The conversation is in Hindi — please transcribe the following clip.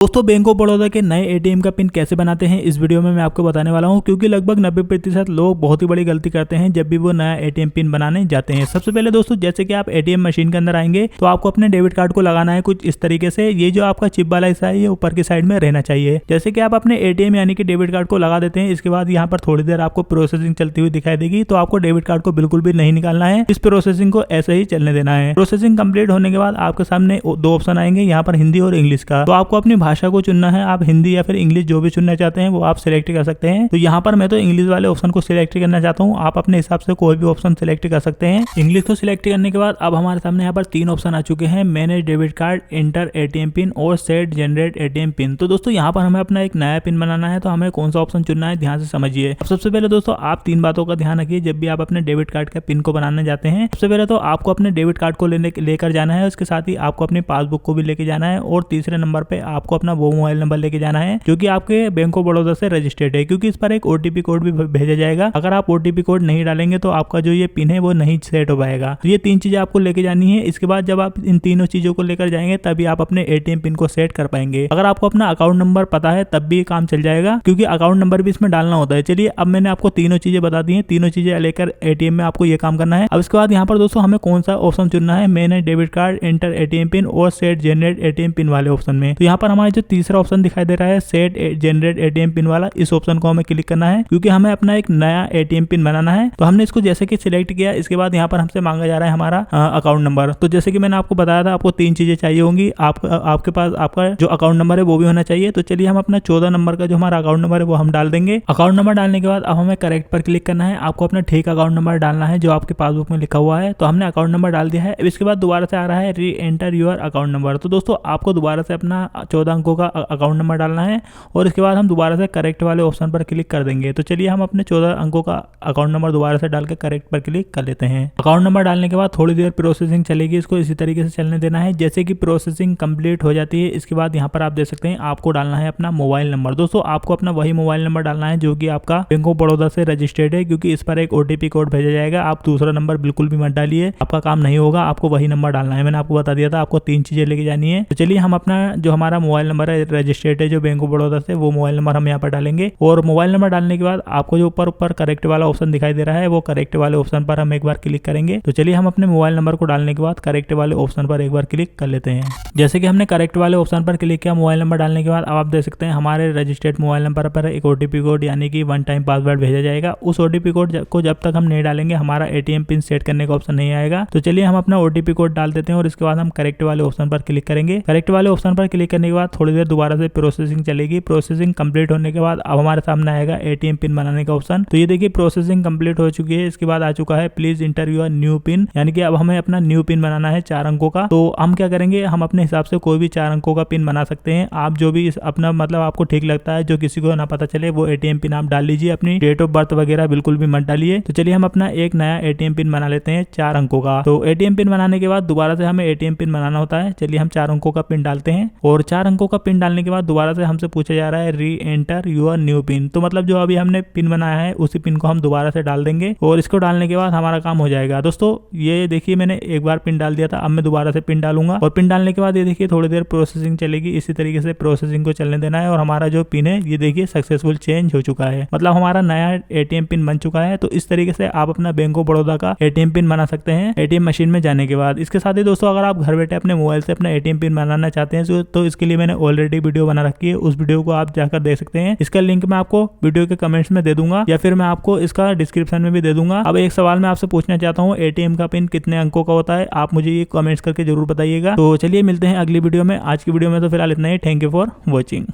दोस्तों, बैंक ऑफ़ बड़ौदा के नए एटीएम का पिन कैसे बनाते हैं, इस वीडियो में मैं आपको बताने वाला हूँ, क्योंकि लगभग 90 प्रतिशत लोग बहुत ही बड़ी गलती करते हैं जब भी वो नया एटीएम पिन बनाने जाते हैं। सबसे पहले दोस्तों, जैसे कि आप एटीएम मशीन के अंदर आएँगे तो आपको अपने डेबिट कार्ड को लगाना है कुछ इस तरीके से। ये जो आपका चिप वाला हिस्सा है, ये ऊपर की साइड में रहना चाहिए। जैसे कि आप अपने एटीएम यानी कि डेबिट कार्ड को लगा देते हैं, इसके बाद यहाँ पर थोड़ी देर आपको प्रोसेसिंग चलती हुई दिखाई देगी तो आपको डेबिट कार्ड को बिल्कुल भी नहीं निकालना है। इस प्रोसेसिंग को ऐसे ही चलने देना है। प्रोसेसिंग कंप्लीट होने के बाद आपके सामने दो ऑप्शन आएँगे, यहाँ पर हिंदी और इंग्लिश का। तो आपको अपनी भाषा को चुनना है, आप हिंदी या फिर इंग्लिश जो भी चुनना चाहते हैं, वो आप सिलेक्ट कर सकते हैं। तो यहाँ पर मैं तो इंग्लिश वाले ऑप्शन को सिलेक्ट करना चाहता हूँ। आप अपने हिसाब से कोई भी ऑप्शन सिलेक्ट कर सकते हैं। इंग्लिश को सिलेक्ट करने के बाद अब हमारे सामने यहाँ पर तीन ऑप्शन आ चुके हैं। Manage debit card enter ATM pin और सेट जनरेट एटीएम पिन तो दोस्तों, यहाँ पर हमें अपना एक नया पिन बनाना है तो हमें कौन सा ऑप्शन चुनना है, ध्यान से समझिए। सबसे पहले दोस्तों, आप तीन बातों का ध्यान रखिए। जब भी आप अपने डेबिट कार्ड का पिन को बनाने जाते हैं, सबसे पहले तो आपको अपने डेबिट कार्ड को लेने, लेकर जाना है। उसके साथ ही आपको अपनी पासबुक को भी लेके जाना है और तीसरे नंबर पर आपको अपना वो मोबाइल नंबर लेके जाना है, जो कि आपके बैंक ऑफ़ बड़ौदा से रजिस्टर्ड है। क्योंकि इस पर एक ओटीपी कोड भी भेजा जाएगा। अगर आप ओटीपी कोड नहीं डालेंगे तो आपका जो ये पिन है, वो नहीं सेट हो पाएगा। तो ये तीन चीज़ें आपको लेके जानी है। इसके बाद जब आप इन तीनों चीज़ों को लेकर जाएँगे, तभी आप अपने एटीएम पिन को सेट कर पाएँगे। अगर आपको अपना अकाउंट नंबर पता है, तब भी काम चल जाएगा, क्योंकि अकाउंट नंबर भी इसमें डालना होता है। चलिए, अब मैंने आपको तीनों चीज़ें बता दी है। तीनों चीज़ें लेकर एटीएम में आपको ये काम करना है। अब इसके बाद यहाँ पर दोस्तों, हमें कौन सा ऑप्शन चुनना है? मैंने debit card enter ATM pin और सेट जनरेट एटीएम पिन वाले ऑप्शन में। तो यहाँ पर हमारे जो तीसरा ऑप्शन दिखाई दे रहा है सेट जनरेट एटीएम पिन वाला इस ऑप्शन को हमें क्लिक करना है क्योंकि हमें अपना एक नया एटीएम पिन बनाना है। तो हमने इसको जैसे कि सिलेक्ट किया इसके बाद यहाँ पर हमसे मांगा जा रहा है हमारा अकाउंट नंबर तो जैसे कि मैंने आपको बताया था आपको तीन चीज़ें चाहिए होंगी आप, आपके पास आपका जो अकाउंट नंबर है वो भी होना चाहिए। तो चलिए हम अपना चौदह नंबर का जो हमारा अकाउंट नंबर है वो हम डाल देंगे। अकाउंट नंबर डालने के बाद अब हमें करेक्ट पर क्लिक करना है। आपको अपना ठीक अकाउंट नंबर डालना है जो आपके पासबुक में लिखा हुआ है। तो हमने अकाउंट नंबर डाल दिया है। इसके बाद दोबारा से आ रहा है री एंटर यूर अकाउंट नंबर तो दोस्तों आपको दोबारा से अपना चौदह अंकों का अकाउंट नंबर डालना है और इसके बाद हम दोबारा से करेक्ट वाले ऑप्शन पर क्लिक कर देंगे। तो चलिए हम अपने चौदह अंकों का अकाउंट नंबर दोबारा से डाल के करेक्ट पर क्लिक कर लेते हैं। अकाउंट नंबर डालने के बाद थोड़ी देर प्रोसेसिंग चलेगी, इसको इसी तरीके से चलने देना है। जैसे कि प्रोसेसिंग कंप्लीट हो जाती है, इसके बाद यहाँ पर आप देख सकते हैं, आपको डालना है अपना मोबाइल नंबर दोस्तों, आपको अपना वही मोबाइल नंबर डालना है जो कि आपका बैंक ऑफ़ बड़ौदा से रजिस्टर्ड है, क्योंकि इस पर एक ओटीपी कोड भेजा जाएगा। आप दूसरा नंबर बिल्कुल भी मत डालिए, आपका काम नहीं होगा, आपको वही नंबर डालना है। मैंने आपको बता दिया था, आपको तीन चीज़ें लेके जानी है। तो चलिए हम अपना जो हमारा मोबाइल नंबर है रजिस्टर्ड है जो बैंक ऑफ़ बड़ौदा से, वो मोबाइल नंबर हम यहाँ पर डालेंगे। और मोबाइल नंबर डालने के बाद आपको जो ऊपर ऊपर करेक्ट वाला ऑप्शन दिखाई दे रहा है, वो करेक्ट वाले ऑप्शन पर हम एक बार क्लिक करेंगे। तो चलिए हम अपने मोबाइल नंबर को डालने के बाद करेक्ट वाले ऑप्शन पर एक बार क्लिक कर लेते हैं। जैसे कि हमने करेक्ट वाले ऑप्शन पर क्लिक किया, मोबाइल नंबर डालने के बाद अब आप देख सकते हैं हमारे रजिस्टर्ड मोबाइल नंबर पर एक ओटीपी कोड यानी कि वन टाइम पासवर्ड भेजा जाएगा। उस ओटीपी कोड को जब तक हम नहीं डालेंगे, हमारा एटीएम पिन सेट करने का ऑप्शन नहीं आएगा। तो चलिए हम अपना ओटीपी कोड डाल देते हैं और इसके बाद हम करेक्ट वाले ऑप्शन पर क्लिक करेंगे। करेक्ट वाले ऑप्शन पर क्लिक करने के बाद थोड़ी देर दोबारा से प्रोसेसिंग चलेगी। प्रोसेसिंग कंप्लीट होने के बाद अब हमारे सामने आएगा एटीएम पिन बनाने का ऑप्शन। तो ये देखिए, प्रोसेसिंग कंप्लीट हो चुकी है, इसके बाद आ चुका है please enter your new pin. यानी कि अब हमें अपना न्यू पिन बनाना है चार अंकों का। तो हम क्या करेंगे, हम अपने हिसाब से कोई भी चार अंकों का पिन बना सकते हैं। आप जो भी अपना मतलब आपको ठीक लगता है, जो किसी को ना पता चले, वो एटीएम पिन आप डाल लीजिए। अपनी डेट ऑफ़ बर्थ वगैरह बिल्कुल भी मत डालिए। तो चलिए हम अपना एक नया एटीएम पिन बना लेते हैं चार अंकों का। तो एटीएम पिन बनाने के बाद दोबारा से हमें एटीएम पिन बनाना होता है। चलिए हम चार अंकों का पिन डालते हैं और चार अंकों का पिन डालने के बाद दोबारा से हमसे पूछा जा रहा है री एंटर यूर न्यू पिन तो मतलब जो अभी हमने पिन बनाया है, उसी पिन को हम दोबारा से डाल देंगे और इसको डालने के बाद हमारा काम हो जाएगा। दोस्तों, ये देखिए मैंने एक बार पिन डाल दिया था, अब मैं दोबारा से पिन डालूँगा। और पिन डालने के बाद ये देखिए थोड़ी देर प्रोसेसिंग चलेगी, इसी तरीके से प्रोसेसिंग को चलने देना है और हमारा जो पिन है, ये देखिए सक्सेसफुल चेंज हो चुका है। मतलब हमारा नया एटीएम पिन बन चुका है तो इस तरीके से आप अपना बैंक ऑफ़ बड़ौदा का एटीएम पिन बना सकते हैं एटीएम मशीन में जाने के बाद। इसके साथ ही दोस्तों, अगर आप घर बैठे अपने मोबाइल से अपना एटीएम पिन बनाना चाहते हैं तो इसके लिए मैंने ऑलरेडी वीडियो बना रखी है, उस वीडियो को आप जाकर देख सकते हैं। इसका लिंक मैं आपको वीडियो के कमेंट्स में दे दूँगा, या फिर मैं आपको इसका डिस्क्रिप्शन में भी दे दूँगा। अब एक सवाल मैं आपसे पूछना चाहता हूँ एटीएम का पिन कितने अंकों का होता है? आप मुझे ये कमेंट्स करके ज़रूर बताइएगा। तो चलिए मिलते हैं अगली वीडियो में। आज की वीडियो में तो फ़िलहाल इतना ही। Thank you for watching